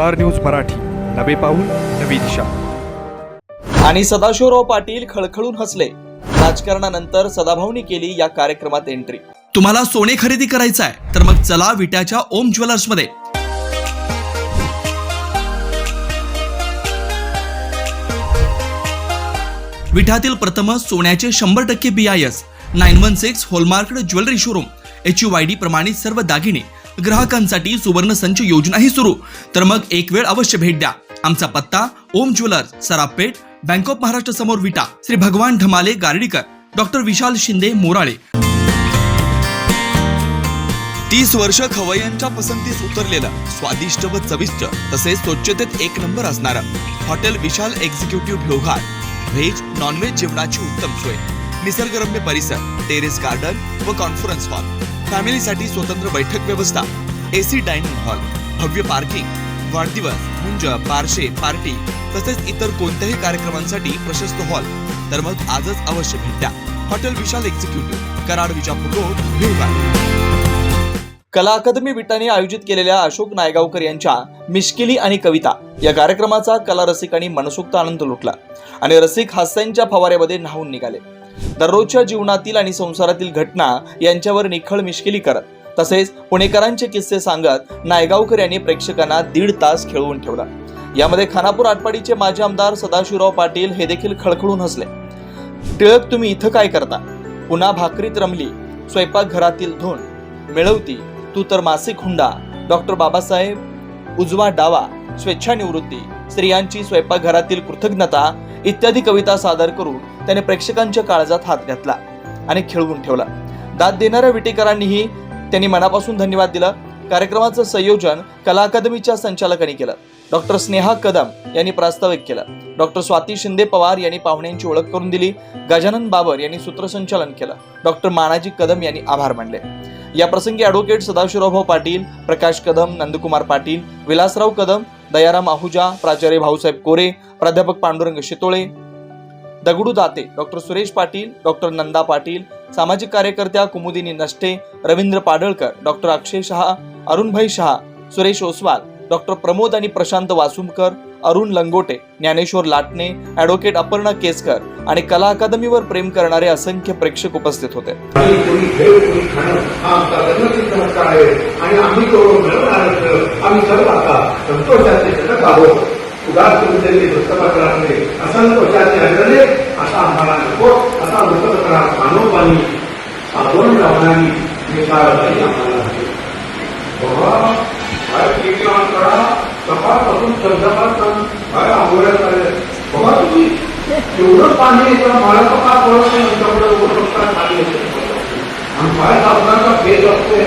Star news Marathi. नवे पाऊल नवी दिशा. आणि सदाशिवराव पाटील खळखळून हसले. राजकारणानंतर सदाभाऊनी केली या कार्यक्रमात एंट्री तुम्हाला सोने खरेदी करायचं आहे तर मग चला विट्याच्या ओम ज्वेलर्समध्ये. विठातील प्रथम सोन्याचे शंभर टक्के B I S nine one six hallmark jewellery showroom H U I D प्रमाणित सर्व दागिने ग्राहकांसाठी सुवर्ण संच योजनाही सुरू. तर मग एक वेळ अवश्य भेट द्या. आमचा पत्ता Om jewellers Sarapeth bank of Maharashtra समोर विटा श्री भगवान ढमाले गार्डीकर डॉक्टर विशाल शिंदे मोराळे. तीस वर्ष खवय्यांच्या पसंतीस उतरलेलं स्वादिष्ट व चविष्ट तसेच स्वच्छतेत एक नंबर असणारं hotel Vishal executive Lohar veg non veg जेवणाची उत्तम सोय. निसर्गरम्य परिसर टेरेस गार्डन व कॉन्फरन्स हॉल फॅमिलीसाठी स्वतंत्र बैठक व्यवस्था एसी डायनिंग हॉल भव्य पार्किंग वाढदिवस मुंज पारशे पार्टी तसेच इतर कोणत्याही कार्यक्रमांसाठी प्रशस्त हॉल. तर मग आजच अवश्य भेट द्या. Hotel Vishal executive Karad Vijapur road Bhivgaon Kala academy विटाने आयोजित केलेल्या अशोक नायगावकर यांच्या मिश्किली आणि कविता या कार्यक्रमाचा कला रसिकांनी मनसोक्त आनंद लुटला आणि रसिक हास्यांच्या फवाऱ्यामध्ये न्हावून निघाले. दररोजच्या जीवनातील आणि संसारातील घटना यांच्यावर निखळ मिश्किली करत तसेच पुणेकरांचे किस्से सांगत नायगावकर यांनी प्रेक्षकांना दीड तास खेळवून ठेवला. यामध्ये खानापूर आटपाडीचे माजी आमदार सदाशिवराव पाटील हे देखील खळखळून हसले. टिळक तुम्ही इथं काय करता? पुन्हा भाकरीत रमली स्वयंपाकघरातील धून मिळवती तू तर मासिक हुंडा. डॉक्टर बाबासाहेब उजवा डावा. स्वेच्छानिवृत्ती. स्त्रियांची स्वयंपाकघरातील कृतज्ञता इत्यादी कविता सादर करून त्याने प्रेक्षकांच्या काळजात हात घातला आणि खेळवून ठेवला. दाद देणाऱ्या विटेकरांनीही त्यांनी मनापासून धन्यवाद दिला. कार्यक्रमाचं संयोजन कला अकादमीच्या संचालकांनी केलं. डॉक्टर स्नेहा कदम यांनी प्रास्ताविक केलं. डॉक्टर स्वाती शिंदे पवार यांनी पाहुण्यांची ओळख करून दिली. गजानन बाबर यांनी सूत्रसंचालन केलं. डॉक्टर मानाजी कदम यांनी आभार मानले. या प्रसंगी ॲडव्होकेट सदाशिवरावभाऊ पाटील प्रकाश कदम नंदकुमार पाटील विलासराव कदम दयाराम आहुजा प्राचार्य भाऊसाहेब कोरे प्राध्यापक पांडुरंग शितोळे दगडू दाते डॉक्टर सुरेश पाटील डॉक्टर नंदा पाटील सामाजिक कार्यकर्त्या कुमुदिनी नष्टे रवींद्र पाडळकर डॉक्टर अक्षय शहा अरुणभाई शहा सुरेश ओसवाल डॉक्टर प्रमोद आणि प्रशांत वासुमकर अरुण लंगोटे ज्ञानेश्वर लाटणे ॲडव्होकेट अपर्णा केसकर आणि कला अकादमीवर प्रेम करणारे असंख्य प्रेक्षक उपस्थित होते. आणि आम्ही तो आम्ही सर्व आता संतोषाचे जगत आहोत उदास तुमचे वृत्तपत्रातले असंतोषाचे हरले आता आम्हाला नको आता वृत्तपत्रात मानवपाणी साधून लावणारी आम्हाला करा सकाळपासून संध्याकाळपर्यंत काय आंघोळ्या चालल्या बाबा तुम्ही एवढं पाणी का भेद असतोय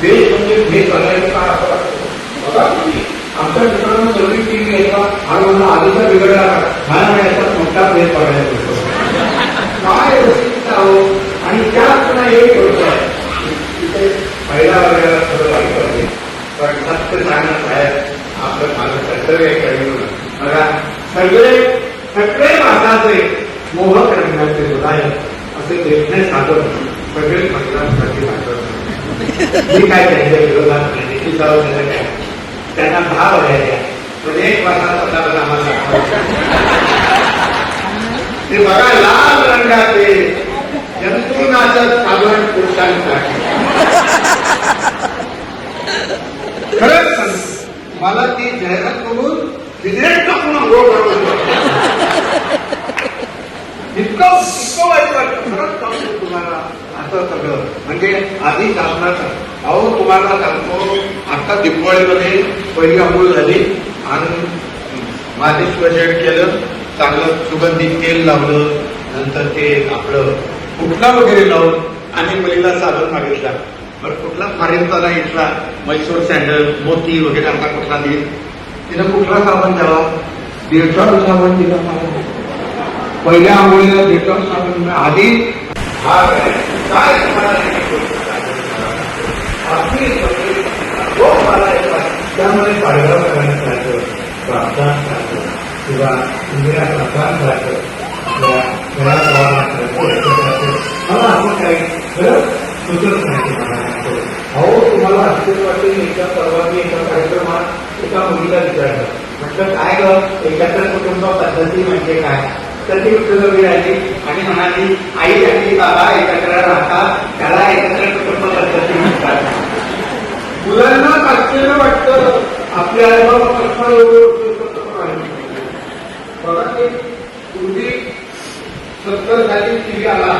देश म्हणजे भेद करायचं असं असतं बघा आमच्या मित्रांनो सगळी टीम घ्यायचा आणि मला आधीचा बिघडला मला याच्यात मोठा भेद पडायला होतो काय रसिकता हो? आणि त्यात पुन्हा एक गोष्ट तिथे पहिला वेळेला थोडं वाईट वाटते पण सत्य सांगणं साहेब आपलं माझं कर्तव्य आहे बघा सगळे सगळे माताचे मोह करण्याचे हृदय असे देखणे साधन सगळे महिलांसाठी वाटत मी काय त्यांच्या विरोधात नाही. मी जाऊ दिलं काय त्यांना भाव द्यायचा पण एक वर्षाचा त्याला ते बघा लाल रंगाचे जंतुनाशक साबण पुरुषांसाठी खरंच मला ती जाहिरात करून सिगरेट टाकून आंघोळ करावं इतकं इतकं वाईट वाटतं खरंच सांगतो तुम्हाला असं सगळं म्हणजे आधी सांगणार अहो तुम्हाला सांगतो आता दिपवाळीमध्ये पहिली आंघोळ झाली आणि मालिश बजेट केलं चांगलं सुगंधित तेल लावलं नंतर ते आपलं कुठला वगैरे लावून आणि मुलीला साबण मागितला. बरं कुठला मारेलचा इथला मैसूर सँडल मोती वगैरे असा कुठला देईल? तिनं कुठला साबण द्यावा? डेटॉल साबण दिला पहिल्या आंघोळीला डेटॉल साबण आधी. हा काय काय तुम्हाला नाही करू शकत. आपली सगळी जो मला येतात, पाडगाव करण्यात राहतं प्रार्थना राहतं किंवा इंदिरा प्रार्थना राहतं किंवा घरात राहतं. मला असं काही खरंच सुचत नाही मला अहो तुम्हाला एका परवानी एका कार्यक्रमात एका मुलीला विचारलं. म्हटलं काय ग? एकत्र कुटुंब पद्धती म्हणजे काय? तर ती उत्तर उभी आणि म्हणाली आई आणि बाबा एकत्र राहतात त्याला एकत्र कुटुंब पद्धती म्हणतात. मुलांना आश्चर्य वाटतं. आपल्या अनुभव बघा ते पूर्वी सत्तर साली टीव्ही आला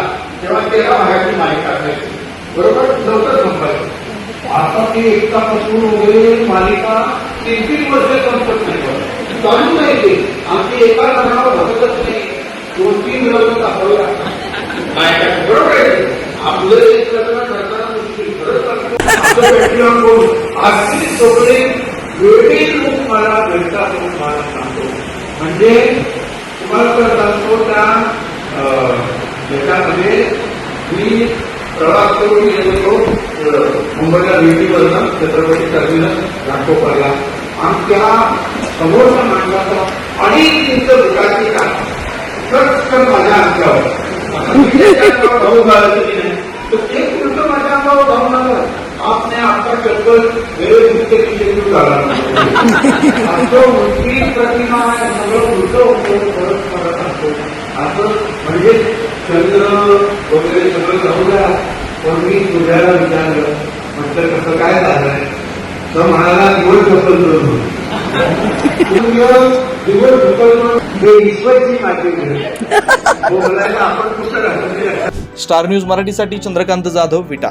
तेव्हा तेरा भागाची मालिका असायची. बरोबर? लवकर संपायची आता ती एकतापासून वगैरे मालिका तीन तीन वर्ष संपत नाही चालू नाही ते आमची एका लग्नावर बसतच नाही. दोन तीन लग्न दाखवावे लागतात बरोबर आहे. आपलं एक लग्न करताना मुश्किल खरंच लागतं. आपलं भेटलं कोण? अगदी सगळे मला भेटतात म्हणून मला सांगतो. म्हणजे तुम्हाला तर सांगतो त्या याच्यामध्ये मी प्रवास करून गेलो मुंबईला भेटीवरनं छत्रपती टर्मिनस घाटकोपरला आणि त्या समोरच्या माणसाचा अडीच इंच बुटाची का चटकन माझ्या अंगावर. धावून घालायचं की नाही. तर एक मिनिट माझ्या अंगावर धावून आलं असं उलटी प्रतिमा सगळं उलट होतं परत परत असतो. असं म्हणजे चंद्र वगैरे सगळं द्या पण मी तुझ्याला विचारलं म्हटलं कसं काय झालंय तर म्हणाला दिवस दिवस हे ईश्वरची माझी आपण स्टार न्यूज मराठीसाठी चंद्रकांत जाधव विटा.